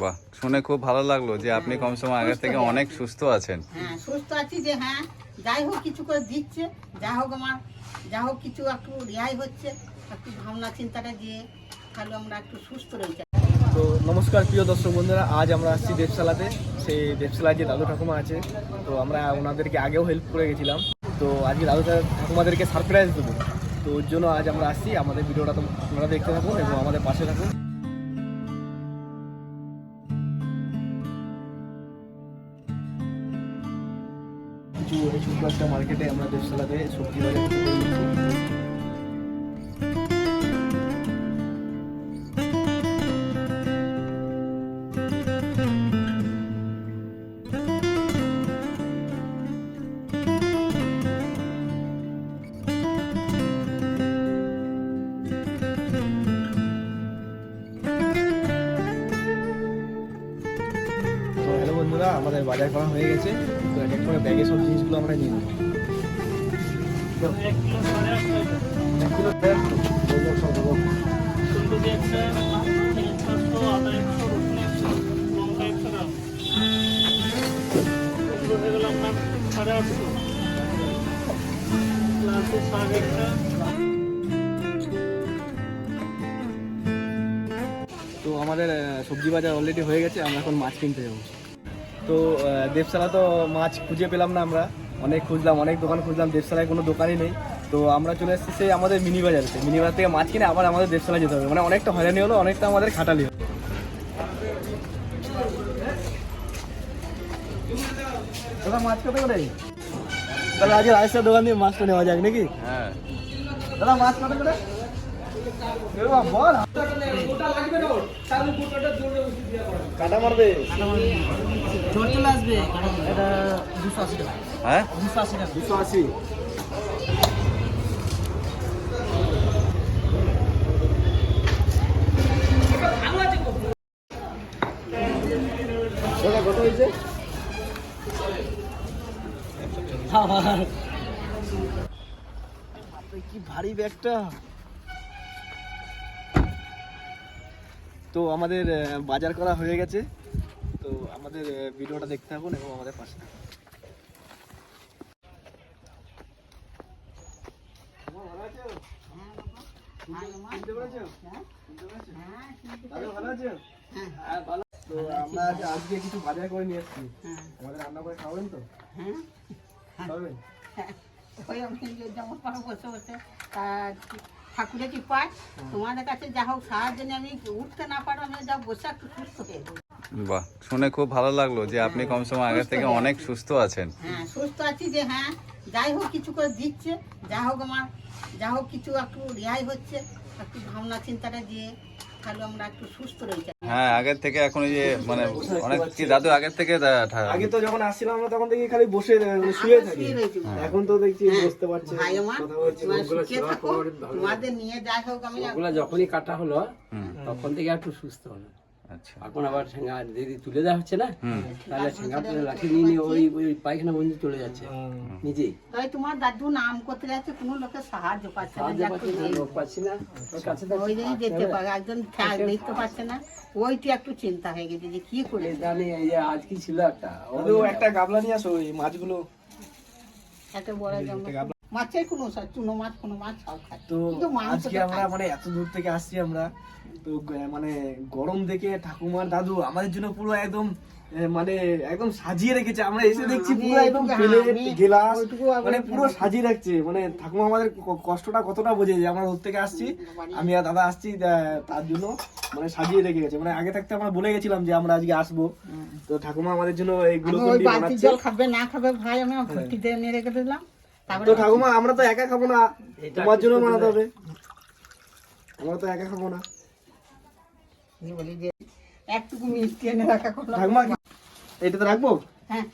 বাহ শুনে খুব ভালো লাগল যে আপনি কম সময় আগে থেকে অনেক সুস্থ আছেন। হ্যাঁ সুস্থ আছি যে হ্যাঁ যাই হোক কিছু করে দিচ্ছে। যা হোক আমার যা হোক কিছু একটু রেহাই হচ্ছে একটু ভাবনা চিন্তাটা দিয়ে তাহলে আমরা একটু সুস্থ রয়েছি তো নমস্কার প্রিয় দর্শক বন্ধুরা আজ আমরা আসছি দেবশালাতে। সেই দেবশালায় যে দাদু ঠাকুমা আছে তো আমরা ওনাদেরকে আগেও হেল্প করে গেছিলাম। তো আজকে দাদু ঠাকুমাদেরকে সারপ্রাইজ দেবো। তো ওর জন্য আজ আমরা আসছি। আমাদের ভিডিওটা তো আপনারা দেখতে থাকুন এবং আমাদের পাশে থাকুন। ছোট্ট একটা মার্কেটে আমরা দেবশালাতে সবজি বাজার বন্ধুরা আমাদের বাজার করা হয়ে গেছে। করে ব্যাগে সব জিনিসগুলো আমরা নিয়ে একটা তো আমাদের সবজি বাজার অলরেডি হয়ে গেছে, আমরা এখন মাছ কিনতে যাব। তো আহ, দেবসালা তো মাছ খুঁজে পেলাম না আমরা। অনেক খুঁজলাম অনেক দোকান খুঁজলাম দেবসালায় কোনো দোকানই নেই। তো আমরা চলে এসেছি সেই আমাদের মিনি বাজারেতে মিনি বাজার থেকে মাছ কিনে আবার আমাদের দেবসালায় যেতে হবে। মানে অনেকটা হয়রানি হলো অনেকটা আমাদের খাটালি হলো। দাদা মাছ কত করে তাহলে আজকে রাইসের দোকান দিয়ে মাছটা নেওয়া যাক নাকি? হ্যাঁ। দাদা মাছ কত করে কাটা মারবে? জোর চলে আসবে এটা দুশো আশি টাকা হ্যাঁ? দুশো আশি। টাকা দুশো আশি কত হয়েছে কি ভারী ব্যাগটা। তো আমাদের বাজার করা হয়ে গেছে তো আমাদের ভিডিওটা দেখতে থাকুন এবং আমাদের পাশে থাকুন? হ্যাঁ। তো আমরা আজ আজকে কিছু বাজার করে নিয়ে এসেছি হ্যাঁ আমাদের রান্না করে খাওয়াবেন তো হ্যাঁ খাওয়াবেন ওই আমি যেমন পারো বসে বসে তা ঠাকুরের কি পাই তোমাদের কাছে যা হোক সাহায্য নিয়ে আমি উঠতে না পারো আমি যা বসে একটু সুস্থ হয়ে বাহ শুনে খুব ভালো লাগল যে আপনি কম সময় আগে থেকে অনেক সুস্থ আছেন। হ্যাঁ সুস্থ আছি যে হ্যাঁ যাই হোক কিছু করে দিচ্ছে যা হোক আমার যা হোক কিছু একটু রেহাই হচ্ছে একটু ভাবনা চিন্তাটা দিয়ে তাহলে আমরা একটু সুস্থ রয়েছি হ্যাঁ আগের থেকে এখন এই যে মানে অনেক কি দাদু আগের থেকে আগে তো যখন আসছিলাম আমরা তখন দেখি খালি বসে মানে শুয়ে থাকি। এখন তো দেখছি হ্যাঁ, বসতে পারছি ভাই আমার সুখে থাকো তোমাদের নিয়ে যাই হোক আমি যখনই কাটা হলো তখন থেকে একটু সুস্থ হলো। এখন আবার ঠেঙ্গা যদি তুলে দেওয়া হচ্ছে না তাহলে ঠেঙ্গা তুলে লাঠি নিয়ে নিয়ে ওই ওই পায়খানা বন্ধু চলে যাচ্ছে। নিজেই। তাই তোমার দাদু নাম করতে যাচ্ছে কোনো লোকের সাহায্য পাচ্ছে না একটু লোক পাচ্ছি না ওই যেতে পারে একজন দেখতে পাচ্ছে না ওইটি একটু চিন্তা হয়ে গেছে যে কি করে। জানি এই যে আজ কি ছিল একটা ও একটা গাবলা নিয়ে আসো ওই মাছগুলো। এত বড় যেমন মাছের কোনো সা- চুনো মাছ কোনো মাছ সব খাচ্ছে তো আজকে আমরা মানে এত দূর থেকে আসছি আমরা। তো মানে গরম দেখে ঠাকুমার দাদু আমাদের জন্য পুরো একদম মানে একদম সাজিয়ে রেখেছে। আমরা এসে দেখছি পুরো একদম প্লেট আমি গেলাস মানে পুরো সাজিয়ে রাখছে। মানে ঠাকুমা আমাদের কষ্টটা কতটা বোঝে যে আমরা দূর থেকে আসছি। আমি আর দাদা আসছি তার জন্য মানে সাজিয়ে রেখে গেছে। মানে আগে থাকতে আমরা বলে গেছিলাম যে আমরা আজকে আসব। তো ঠাকুমা আমাদের জন্য এইগুলো জল খাবে না খাবে ভাই আমি ভর্তিতে নিয়ে রেখে দিলাম। তো ঠাকুমা আমরা তো একা খাব না। তোমার জন্য বানাতে হবে। আমরা তো একা খাব না। একটুকু মিষ্টি এনে রাখা করলাম। ঠাকুমা এটাতে রাখব? হ্যাঁ।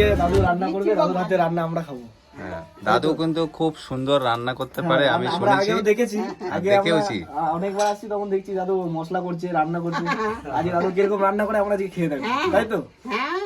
গিয়ে দাদু রান্না করবে দাদুর হাতে রান্না আমরা খাব। হ্যাঁ দাদু কিন্তু খুব সুন্দর রান্না করতে পারে আমি হ্যাঁ, শুনেছি দেখেছি আগে দেখেওছি। অনেকবার আসছি তখন দেখছি দাদু মশলা করছে রান্না করছে। আজ দাদু কীরকম রান্না করে আমরা আজকে খেয়ে দেখো তাই তো? হ্যাঁ।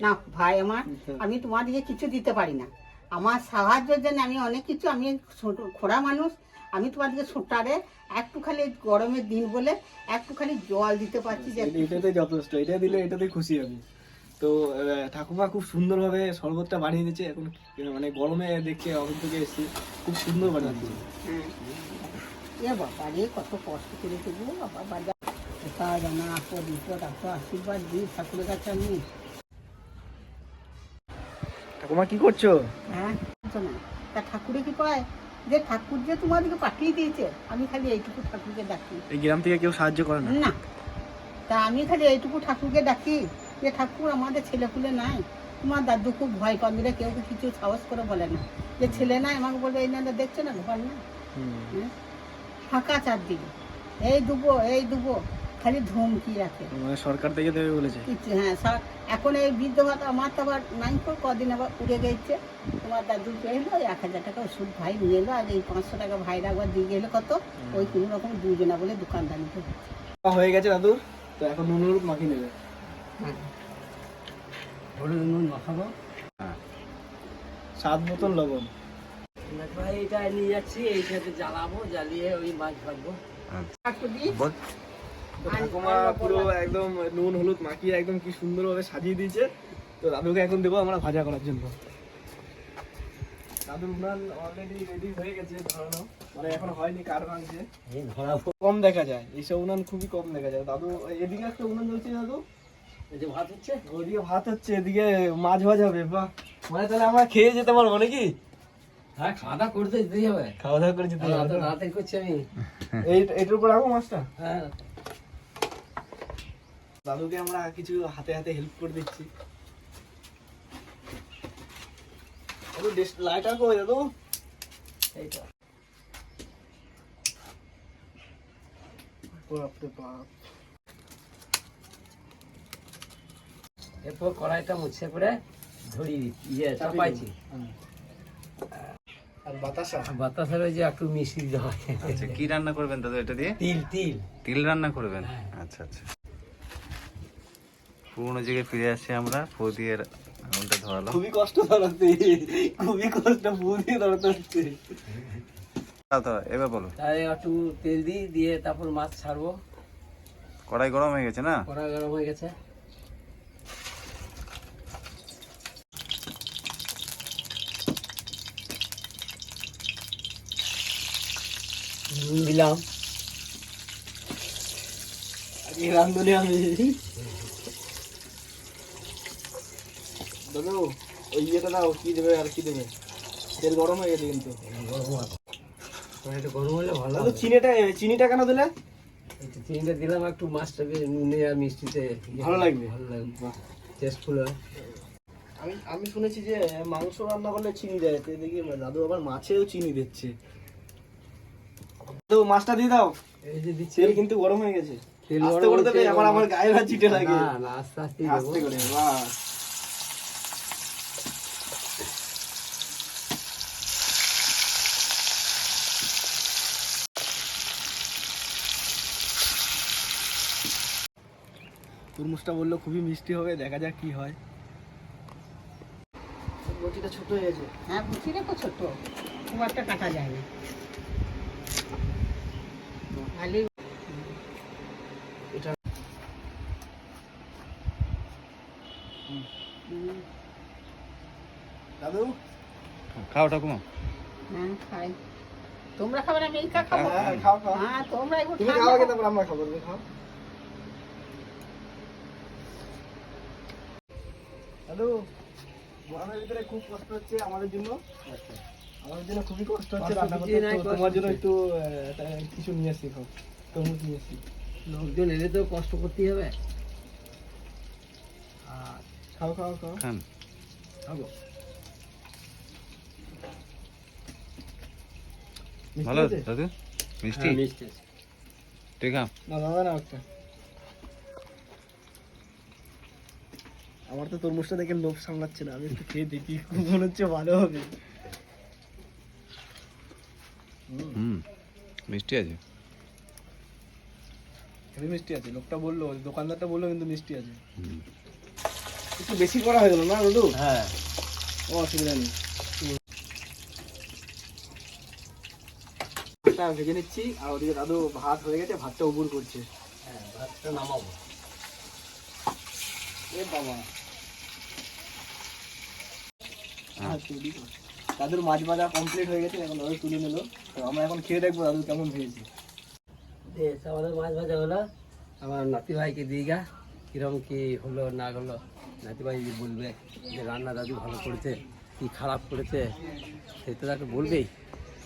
না ভাই আমার আমি তোমাদেরকে কিছু দিতে পারি না। আমার সাহায্যের জন্য আমি অনেক কিছু আমি ছোট খোড়া মানুষ আমি তোমাদেরকে ছোটারে একটু খালি গরমের দিন বলে একটু খালি জল দিতে পারছি যে এটাতে যথেষ্ট এটা দিলে এটাতে খুশি আমি। তো ঠাকুমা খুব সুন্দরভাবে শরবতটা বানিয়ে দিচ্ছে এখন মানে গরমে দেখছে অফিস থেকে এসেছি। খুব সুন্দর বানিয়ে দিচ্ছে হ্যাঁ বাবা রে কত কষ্ট করে দেবো বাবা বাজার জানা আপদ বিপদ এত আশীর্বাদ দিই ঠাকুরের কাছে আমি। ঠাকুমা কি করছ? হ্যাঁ তা ঠাকুরে কি কয়? যে ঠাকুর যে তোমাদেরকে পাঠিয়ে দিয়েছে আমি খালি এইটুকু ঠাকুরকে ডাকি। এই গ্রাম থেকে কেউ সাহায্য করে না? না। তা আমি খালি এইটুকু ঠাকুরকে ডাকি। যে ঠাকুর আমাদের ছেলেপুলে নাই তোমার দাদু খুব ভয় পাবে রে কেউ কিছু সাহস করে বলে না। যে ছেলে নাই আমাকে বলবে এই না দেখছ না ঘর না? হ্যাঁ? ফাঁকা চারদিকে। এই দুবো এই দুবো খালি ধমকি রাখে মানে সরকার থেকে দেবে বলেছে? হ্যাঁ এখন এই বৃদ্ধ ভাতা আমার তো আবার নাই করে কদিন আবার উড়ে গেছে। তোমার দাদু পেল এক হাজার টাকা ওষুধ ভাই নিয়ে এলো আর এই পাঁচশো টাকা ভাইরা একবার দিয়ে গেলো কত? ওই কোনো রকম দুজনা বলে দোকানদারিতে। হচ্ছে হয়ে গেছে দাদুর তো এখন নুন হলুদ মাখিয়ে নেবে। হলুদ নুন মাখাবো। সাত বোতল লবণ। ভাই এটা নিয়ে যাচ্ছি এইটাতে জ্বালাবো জ্বালিয়ে ওই মাছ ভাজবো। ঠাকুর দিই বল। তো ঠাকুমা পুরো একদম নুন হলুদ মাখিয়ে একদম কি সুন্দরভাবে সাজিয়ে দিয়েছে। তো দাদুকে এখন দেবো আমরা ভাজা করার জন্য। দাদুর উনান অলরেডি রেডি হয়ে গেছে ধরানো। মানে এখন হয়নি কার ভাঙছে কম দেখা যায় এইসব উনান খুবই কম দেখা যায়। দাদু এদিকে একটা উনান জ্বলছে দাদু। ভাত হচ্ছে? ওইদিকে ভাত হচ্ছে এদিকে মাছ ভাজা হবে মানে তাহলে আমরা খেয়ে যেতে পারব নাকি? হ্যাঁ খাওয়া দাওয়া করতে দিতে হবে। খাওয়া দাওয়া করে যেতে অত পারব করছি আমি। এই এটার উপর রাখব মাছটা? হ্যাঁ। দাদুকে আমরা কিছু হাতে হাতে হেল্প করে দিচ্ছি। লাইটার কই দাদু। এইটা। বাপরে বাপ। এরপর কড়াইটা মুছে করে ধরি ইয়ে চাপাইছি। আর বাতাসা? বাতাসের ওই যে একটু মিষ্টি দিতে আচ্ছা কি রান্না করবেন দাদু এটা দিয়ে? তিল তিল। তিল রান্না করবেন? আচ্ছা আচ্ছা। পুরোনো জায়গায় ফিরে আসছি আমরা ফো দিয়ে আগুনটা ধরালো খুবই কষ্ট ধরাতে খুবই কষ্ট ফুল দিয়ে ধরাতে হচ্ছে। এবার বলো। তাই একটু তেল দিই দিয়ে তারপর মাছ ছাড়বো। কড়াই গরম হয়ে গেছে না? কড়াই গরম হয়ে গেছে। নুন দিলাম। আজকে রান্ধনে আমি দাদু ওই ইয়েটা দাও কি দেবে আর কি দেবে? তেল গরম হয়ে গেছে কিন্তু। গরম হলে ভালো চিনিটা চিনিটা কেন দিলে? চিনিটা দিলাম একটু মাছটাকে নুনে আর মিষ্টিতে ইয়ে ভালো লাগবে। ভালো লাগবে। টেস্টফুল হয়। আমি আমি শুনেছি যে মাংস রান্না করলে চিনি দেয় দেখি দাদু আবার মাছেও চিনি দিচ্ছে। তো মাছটা দিয়ে দাও। এই যে দিচ্ছি। তেল কিন্তু গরম হয়ে গেছে। তেল আস্তে করে দেবে আবার আমার গায়ে না চিটে লাগে। না না আস্তে আস্তে দেবো। আস্তে করে বাহ। তরমুজটা বলল খুবই মিষ্টি হবে দেখা যাক কি হয়। বটিটা ছোট হয়ে গেছে। হ্যাঁ বুঝি রেখো ছোট। খুব একটা কাটা যায় না খালি এটা দাদু? খাও ঠাকুমা। হ্যাঁ খাই। তোমরা খাবে না আমি খাব। হ্যাঁ, খাও খাও। হ্যাঁ তোমরা একটু তুমি খাও আগে তারপর আমরা খাব তুমি খাও। দাদু গরমের ভিতরে খুব কষ্ট হচ্ছে আমাদের জন্য। আমাদের জন্য খুবই কষ্ট হচ্ছে রান্না করতে তো কষ্ট তোমার জন্য একটু কিছু নিয়ে আসছি খাও তরমুজ নিয়ে আসছি। লোকজন এলে তো কষ্ট করতেই হবে। খাও খাও খাও। খান। খাব। ভালো দাদু মিষ্টি? হ্যাঁ, মিষ্টি তুই খা। না দাদা না একটা। আমার তো তরমুজটা দেখে লোভ সামলাচ্ছে না আমি একটু খেয়ে দেখি মনে হচ্ছে ভালো হবে। মিষ্টি আছে? হেভি মিষ্টি আছে। লোকটা বলল দোকানদারটা বলল কিন্তু মিষ্টি আছে। একটু বেশি করা হয়ে গেল না দাদু হ্যাঁ। ও অসুবিধা নেই। এটা ভেজে নিচ্ছি আর ওদিকে দাদু ভাত হয়ে গেছে ভাতটা উবুর করছে। হ্যাঁ ভাতটা নামাবো। এ বাবা। হ্যাঁ, তৈরি কর। দাদুর মাছ ভাজা কমপ্লিট হয়ে গেছে এখন দাদু তুলে নিল। তো আমরা এখন খেয়ে দেখব দাদু কেমন ভেজেছে বেশ আমাদের মাছ ভাজা হলো। আমার নাতি ভাইকে দিই গা কিরম কি হলো না হলো নাতি ভাই বলবে যে রান্না দাদু ভালো করেছে কি খারাপ করেছে সেই তো তাকে বলবেই।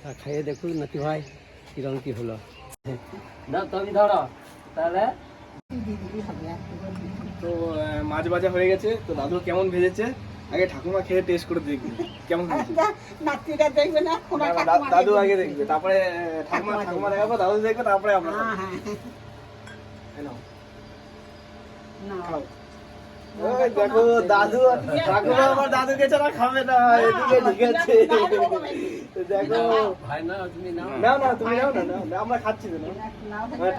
তা খাইয়ে দেখুন নাতি ভাই কিরম কি হলো। না তুমি ধরো তাহলে। তো মাছ ভাজা হয়ে গেছে তো দাদু কেমন ভেজেছে? আগে ঠাকুমা খেয়ে টেস্ট করে দেখবে। কেমন হয়েছে? নাতিরা দেখবে না দাদু আগে দেখবে। তারপরে ঠাকুমা ঠাকুমা দেখাবো। দাদু দেখবে তারপরে আমরা হ্যাঁ। হ্যাঁ। এই নাও, না। দেখো দাদু ঠাকুমা আমার দাদুকে ছাড়া খাবে না এদিকে ঠিক আছে দেখো। না তুমি নাও। না না তুমি নাও না আমরা খাচ্ছি তো না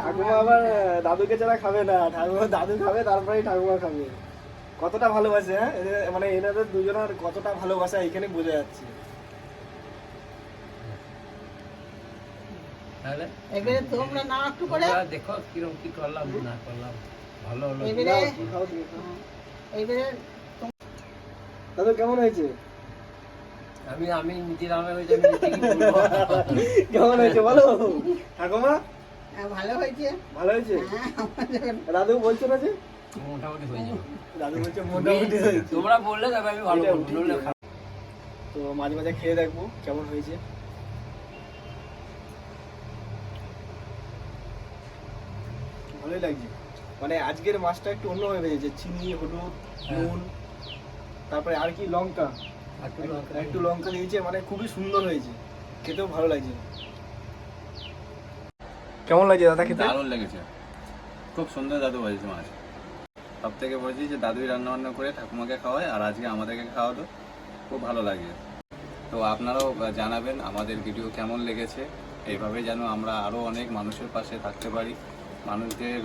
ঠাকুমা আবার দাদুকে ছাড়া খাবে না ঠাকুমা দাদু খাবে তারপরেই ঠাকুমা খাবে। কতটা ভালোবাসে হ্যাঁ? মানে এনাদের দুজনের কতটা ভালোবাসা এখানে বোঝা যাচ্ছে। তাহলে? এবারে তোমরা নাও একটু করে। দেখো কিরম কি করলাম না করলাম। ভালো হলো এবারে খাও, খাও তুমি, খাও। এবারে দাদু কেমন হয়েছে? আমি আমি নিজে কেমন হয়েছে বলো? ঠাকুমা? হ্যাঁ, ভালো হয়েছে। ভালো হয়েছে? হ্যাঁ যখন- বলছো না যে? মোটামুটি হয়ে যাবে দাদু বলছে মোটামুটি তোমরা বললে তবে আমি ভালো এটা বলব ঠিক নইলে আছে। তো মাঝে মাঝে খেয়ে দেখব কেমন হয়েছে। ভালোই লাগছে। মানে আজকের মাছটা একটু অন্যভাবে ভেজেছে চিনি হলুদ নুন তারপরে আর কি লঙ্কা। একটু লঙ্কা দিয়েছে। মানে খুবই সুন্দর হয়েছে। খেতেও ভালো লাগছে। কেমন লাগছে দাদা খেতে? দারুণ লেগেছে। খুব সুন্দর দাদু বাজেছে মাছ। সব থেকে বলছি যে দাদুই রান্না বান্না করে ঠাকুমাকে খাওয়ায়, আর আজকে আমাদেরকে খাওয়াতো খুব ভালো লাগে। তো আপনারাও জানাবেন আমাদের ভিডিও কেমন লেগেছে। এইভাবে যেন আমরা আরও অনেক মানুষের পাশে থাকতে পারি। মানুষদের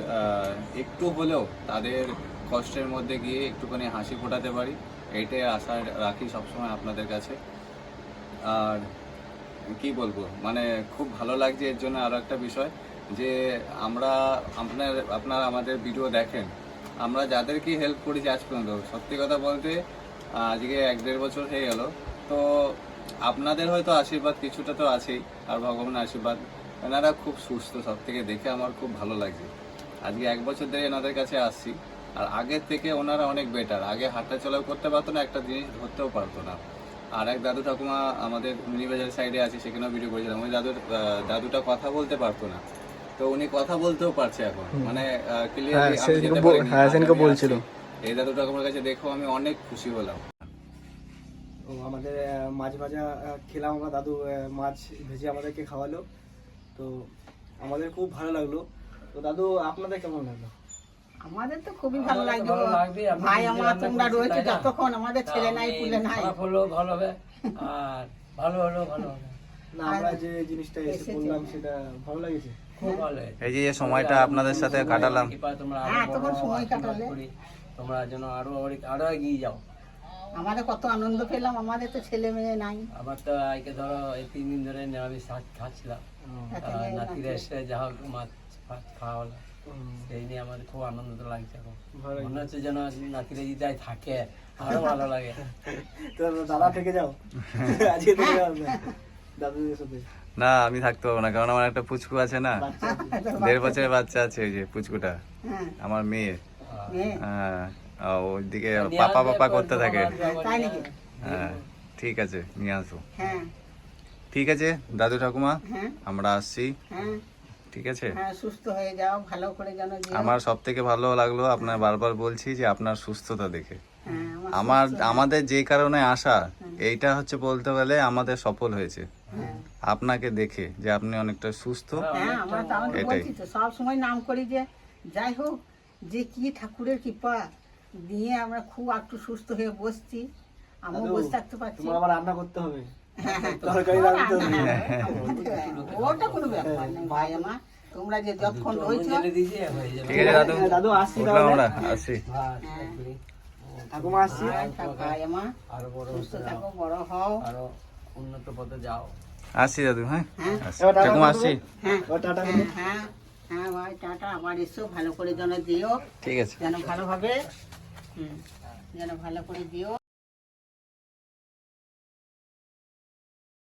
একটু হলেও তাদের কষ্টের মধ্যে গিয়ে একটুখানি হাসি ফোটাতে পারি। এইটাই আশা রাখি সবসময় আপনাদের কাছে। আর কি বলব? মানে খুব ভালো লাগছে এর জন্য আরও একটা বিষয় যে আমরা আপনার, আপনারা আমাদের ভিডিও দেখেন। আমরা যাদেরকে হেল্প করেছি আজ পর্যন্ত, সত্যি কথা বলতে আজকে এক দেড় বছর হয়ে গেল। তো আপনাদের হয়তো আশীর্বাদ কিছুটা তো আছেই, আর ভগবানের আশীর্বাদ। এনারা খুব সুস্থ সব থেকে দেখে আমার খুব ভালো লাগছে। আজকে এক বছর ধরে এনাদের কাছে আসছি, আর আগের থেকে ওনারা অনেক বেটার আগে হাঁটা চলাও করতে পারতো না, একটা জিনিস ধরতেও পারতো না। আর এক দাদু ঠাকুমা আমাদের মিনিবাজার সাইডে আছে, সেখানেও ভিডিও করেছিলাম। ওই দাদুর দাদুটা কথা বলতে পারতো না। তো উনি কথা বলতেও পারছে এখন। মানে ক্লিয়ারলি হ্যাঁ, সেদিনকে বলছিল। এই দাদু ঠাকুমার কাছে দেখো আমি অনেক খুশি হলাম। ও আমাদের মাছ ভাজা খেলাম আমরা দাদু মাছ ভেজে আমাদেরকে খাওয়ালো। তো আমাদের খুব ভালো লাগল। তো দাদু আপনাদের কেমন লাগল? আমাদের তো খুবই ভালো লাগল। ভালো ভাই আমার তোমরা রয়েছে যতক্ষণ আমাদের ছেলে নাই পুলে নাই। খারাপ হলো ভালো হবে আর ভালো হলো ভালো হবে। না আমরা যে জিনিসটা এসে। করলাম সেটা ভালো লাগছে। এই যে সময়টা আপনাদের সাথে কাটালাম। তোমরা হ্যাঁ। তোমরা যেন আরও আরও এগিয়ে যাও। আমাদের কত আনন্দ পেলাম আমাদের তো ছেলে মেয়ে নাই। আমার তো আজকে ধরো এই তিন দিন ধরে নিরামিষ খাচ্ছিলাম। নাতিরা এসে যা হোক মাছ খাওয়া হলো সেই নিয়ে আমাদের খুব আনন্দ লাগছে এখন। মনে হচ্ছে যেন নাতিরা যদি থাকে আরও ভালো লাগে। তো দাদা থেকে যাও। আজকে থেকে যাও দাদুদের সাথে। না আমি থাকতে পারব না কারণ আমার একটা পুচকু আছে না? দেড় বছরের বাচ্চা আছে ওই যে পুচকুটা। হ্যাঁ। আমার মেয়ে। হ্যাঁ ওইদিকে পাপা আসবে, পাপা করতে থাকে। আসবে? আসবে। হ্যাঁ ঠিক আছে নিয়ে আসো। হ্যাঁ। ঠিক আছে দাদু ঠাকুমা হ্যাঁ। আমরা আসছি। হ্যাঁ। ঠিক আছে? হ্যাঁ সুস্থ হয়ে যাও ভালো করে যেন আমার সব থেকে ভালো লাগল আপনার বারবার বলছি যে আপনার সুস্থতা দেখে। হ্যাঁ আমার আমার আমাদের যে কারণে আসা এইটা হচ্ছে বলতে গেলে আমাদের সফল হয়েছে। হ্যাঁ। আপনাকে দেখে যে আপনি অনেকটা সুস্থ। হ্যাঁ তো এটাই। সব সময় নাম করি যে যাই হোক যে কি ঠাকুরের কৃপা দিয়ে আমরা খুব একটু সুস্থ হয়ে বসছি। আমিও বসে থাকতে পারছি। তোমার আবার রান্না করতে হবে। তরকারি রাঁধতে হবে। ওটা কোনো ব্যাপার নেই ভাই আমার। তোমরা যে যতক্ষণ রয়েছ হয়ে ঠিক আছে দাদু। হ্যাঁ, দাদু আসছি আমরা আসছি। ঠাকুমা আসছি। সুস্থ থাকো বড় হও। আরও উন্নত পথে যাও। আসছি দাদু হ্যাঁ? হ্যাঁ। ঠাকুমা করে হ্যাঁ। ও টাটা হ্যাঁ হ্যাঁ হ্যাঁ ভাই টাটা। আবার এসো ভালো করে যেন দিও। ঠিক আছে। যেন ভালোভাবে হুম যেন ভালো করে দিও।